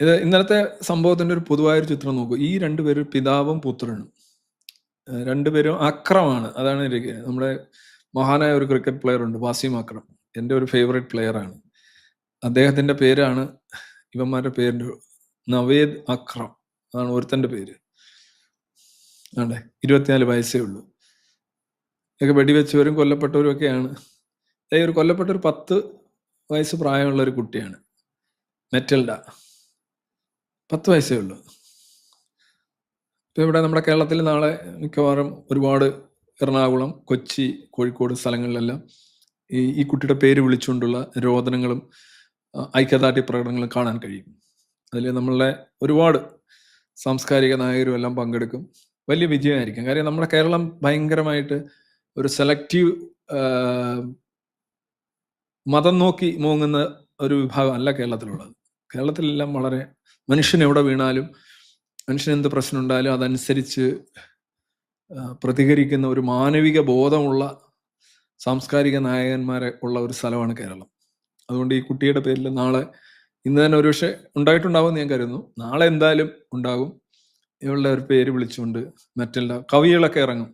ഇത് ഇന്നലത്തെ സംഭവത്തിന്റെ ഒരു പൊതുവായൊരു ചിത്രം നോക്കൂ. ഈ രണ്ടുപേരും പിതാവും പുത്രനും. രണ്ടുപേരും 2 അക്രമാണ്. അതാണ് എനിക്ക് നമ്മുടെ മഹാനായ ഒരു ക്രിക്കറ്റ് പ്ലെയർ ഉണ്ട് വാസിം അക്രം. എന്റെ ഒരു ഫേവറേറ്റ് പ്ലെയർ ആണ്. അദ്ദേഹത്തിന്റെ പേരാണ് ഇവന്മാരുടെ പേര് നവേദ് അക്രം. അതാണ് ഒരുത്തന്റെ പേര്. ആണ്ടെ 24 വയസ്സേ ഉള്ളൂ. ഒക്കെ വെടിവെച്ചവരും കൊല്ലപ്പെട്ടവരും ഒക്കെയാണ്. ഒരു കൊല്ലപ്പെട്ട ഒരു 10 വയസ്സ് പ്രായമുള്ള ഒരു കുട്ടിയാണ്. മെറ്റൽഡ. 10 വയസ്സേ ഉള്ളൂ. ഇപ്പോൾ ഇവിടെ നമ്മുടെ കേരളത്തിൽ നാളെ മിക്കവാറും ഒരുപാട് എറണാകുളം, കൊച്ചി, കോഴിക്കോട് സ്ഥലങ്ങളിലെല്ലാം ഈ ഈ കുട്ടിയുടെ പേര് വിളിച്ചുകൊണ്ടുള്ള രോദനങ്ങളും ഐക്യദാർഢ്യ പ്രകടനങ്ങളും കാണാൻ കഴിയും. അതിൽ നമ്മളുടെ ഒരുപാട് സാംസ്കാരിക നായകരും എല്ലാം പങ്കെടുക്കും. വലിയ വിജയമായിരിക്കും. കാര്യം നമ്മുടെ കേരളം ഭയങ്കരമായിട്ട് ഒരു സെലക്റ്റീവ് മതം നോക്കി മൂങ്ങുന്ന ഒരു വിഭാഗം അല്ല കേരളത്തിലുള്ളത്. കേരളത്തിലെല്ലാം വളരെ മനുഷ്യൻ എവിടെ വീണാലും മനുഷ്യൻ എന്ത് പ്രശ്നം ഉണ്ടായാലും അതനുസരിച്ച് പ്രതികരിക്കുന്ന ഒരു മാനവിക ബോധമുള്ള സാംസ്കാരിക നായകന്മാരെ ഉള്ള ഒരു സ്ഥലമാണ് കേരളം. അതുകൊണ്ട് ഈ കുട്ടിയുടെ പേരിൽ നാളെ ഇന്ന് തന്നെ ഒരുപക്ഷെ ഉണ്ടായിട്ടുണ്ടാവുമെന്ന് ഞാൻ കരുതുന്നു. നാളെ എന്തായാലും ഉണ്ടാകും. ഇവളുടെ ഒരു പേര് വിളിച്ചുകൊണ്ട് മെറ്റൽഡ കവികളൊക്കെ ഇറങ്ങും.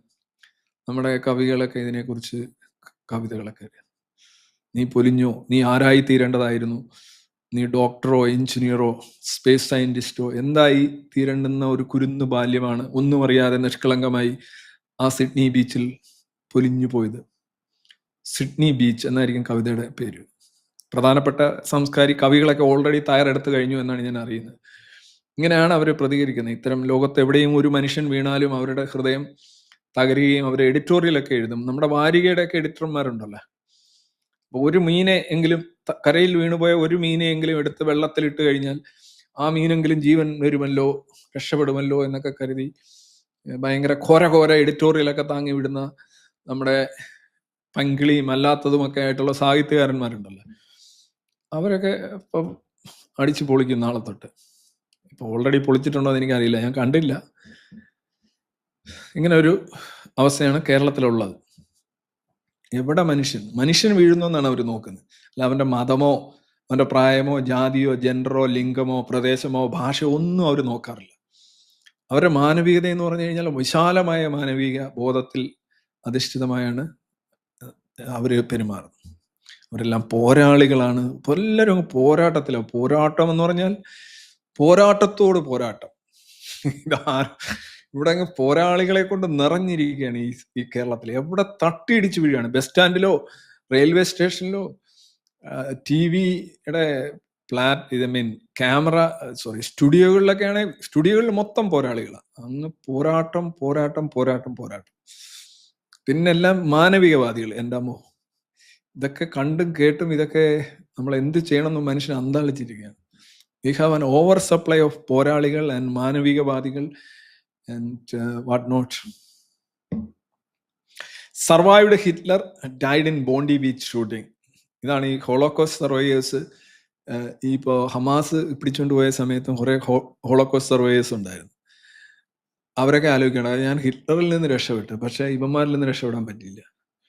നമ്മുടെ കവികളൊക്കെ ഇതിനെക്കുറിച്ച് കവിതകളൊക്കെ നീ പൊലിഞ്ഞോ? നീ ആരായി തീരേണ്ടതായിരുന്നു? നീ ഡോക്ടറോ എഞ്ചിനീയറോ സ്പേസ് സയന്റിസ്റ്റോ എന്തായി തീരണ്ടുന്ന ഒരു കുരുന്നു ബാല്യമാണ് ഒന്നും അറിയാതെ നിഷ്കളങ്കമായി ആ സിഡ്നി ബീച്ചിൽ പൊലിഞ്ഞു പോയത്. സിഡ്നി ബീച്ച് എന്നായിരിക്കും കവിതയുടെ പേര്. പ്രധാനപ്പെട്ട സംസ്കാരി കവികളൊക്കെ ഓൾറെഡി തയ്യാറെടുത്ത് കഴിഞ്ഞു എന്നാണ് ഞാൻ അറിയുന്നത്. ഇങ്ങനെയാണ് അവർ പ്രതികരിക്കുന്നത്. ഇത്തരം ലോകത്ത് എവിടെയും ഒരു മനുഷ്യൻ വീണാലും അവരുടെ ഹൃദയം തകരുകയും അവരെ എഡിറ്റോറിയലൊക്കെ എഴുതും. നമ്മുടെ വാരികയുടെയൊക്കെ എഡിറ്റർമാരുണ്ടല്ലോ. ഒരു മീനെ എങ്കിലും കരയിൽ വീണുപോയ ഒരു മീനെയെങ്കിലും എടുത്ത് വെള്ളത്തിലിട്ട് കഴിഞ്ഞാൽ ആ മീനെങ്കിലും ജീവൻ വരുമല്ലോ, രക്ഷപ്പെടുമല്ലോ എന്നൊക്കെ കരുതി ഭയങ്കര ഘോര ഘോര എഡിറ്റോറിയലൊക്കെ താങ്ങി വിടുന്ന നമ്മുടെ പങ്കിളിയും അല്ലാത്തതുമൊക്കെ ആയിട്ടുള്ള സാഹിത്യകാരന്മാരുണ്ടല്ലോ. അവരൊക്കെ ഇപ്പം അടിച്ചു പൊളിക്കും നാളെ തൊട്ട്. ഇപ്പൊ ഓൾറെഡി പൊളിച്ചിട്ടുണ്ടോ എന്ന് എനിക്കറിയില്ല. ഞാൻ കണ്ടില്ല. ഇങ്ങനെ ഒരു അവസ്ഥയാണ് കേരളത്തിലുള്ളത്. എവിടെ മനുഷ്യൻ? മനുഷ്യൻ വീഴുന്നു എന്നാണ് അവർ നോക്കുന്നത്. അല്ല അവന്റെ മതമോ, അവന്റെ പ്രായമോ, ജാതിയോ, ജെൻഡറോ, ലിംഗമോ, പ്രദേശമോ, ഭാഷയോ ഒന്നും അവർ നോക്കാറില്ല. അവരുടെ മാനവികത എന്ന് പറഞ്ഞു കഴിഞ്ഞാൽ വിശാലമായ മാനവിക ബോധത്തിൽ അധിഷ്ഠിതമായാണ് അവർ പെരുമാറുന്നത്. അവരെല്ലാം പോരാളികളാണ്. എല്ലാവരും പോരാട്ടത്തിലാണ് പോരാട്ടം എന്ന് പറഞ്ഞാൽ പോരാട്ടത്തോട് പോരാട്ടം. ഇവിടെ അങ്ങ് പോരാളികളെ കൊണ്ട് നിറഞ്ഞിരിക്കുകയാണ് ഈ ഈ കേരളത്തിൽ. എവിടെ തട്ടിയിടിച്ച് വീഴുകയാണ്. ബസ് സ്റ്റാൻഡിലോ, റെയിൽവേ സ്റ്റേഷനിലോ, ടി വിയുടെ flat I mean camera sorry സ്റ്റുഡിയോകളിലൊക്കെയാണെ സ്റ്റുഡിയോകളിൽ മൊത്തം പോരാളികളാണ് അങ്ങ് പോരാട്ടം, പോരാട്ടം, പോരാട്ടം, പോരാട്ടം. പിന്നെല്ലാം മാനവികവാദികൾ. എന്റെ അമ്മോ ഇതൊക്കെ കണ്ടും കേട്ടും ഇതൊക്കെ നമ്മൾ എന്ത് ചെയ്യണമെന്ന് മനുഷ്യൻ അന്താളിച്ചിരിക്കുകയാണ്. We have an over supply of പോരാളികൾ ആൻഡ് മാനവികവാദികൾ and uh, whatnot. Survived Hitler died in Bondi beach shooting. ഇതാണ് ഈ ഹോളോകോസ് സർവൈവേഴ്സ് ഈ ഇപ്പോ ഹമാസ് പിടിച്ചുകൊണ്ടുപോയ സമയത്തും കുറെ ഹോളോകോസ് സർവൈവേഴ്സ് ഉണ്ടായിരുന്നു. അവരൊക്കെ ആലോചിക്കണം. ഞാൻ ഹിറ്റ്ലറിൽ നിന്ന് രക്ഷപ്പെട്ടു. പക്ഷേ ഇവന്മാരിൽ നിന്ന് രക്ഷപ്പെടാൻ പറ്റിയില്ല.